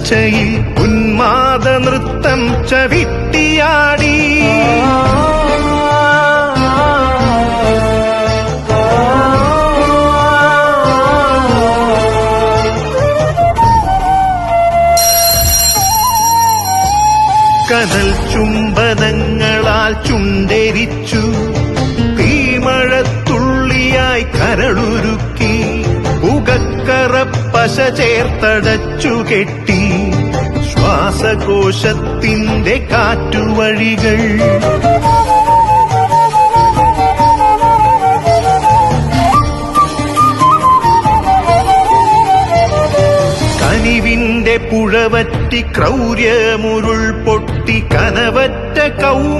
തുടർച്ചയിൽ ഉന്മാദ നൃത്തം ചവിട്ടിയാടി. കനൽ ചുംബനങ്ങളാൽ ചുണ്ടരിച്ചു തീമഴത്തുള്ളിയായി കരളുരുക്കി. ഉകക്കറ പശ ചേർത്തടച്ചു കെട്ടി. ശ്വാസകോശത്തിന്റെ കാറ്റുവഴികൾ. കനിവിന്റെ പുഴവറ്റി ക്രൗര്യമുരുൾ പൊട്ടി കനവറ്റ കൗമാര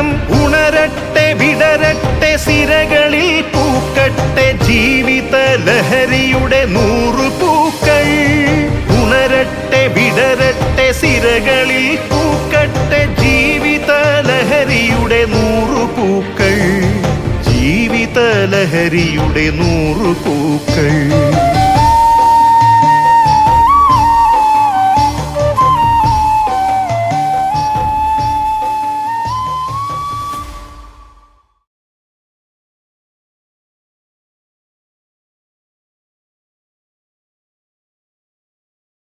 പൂക്കൾ ജീവിത ലഹരിയുടെ നൂറു പൂക്കൾ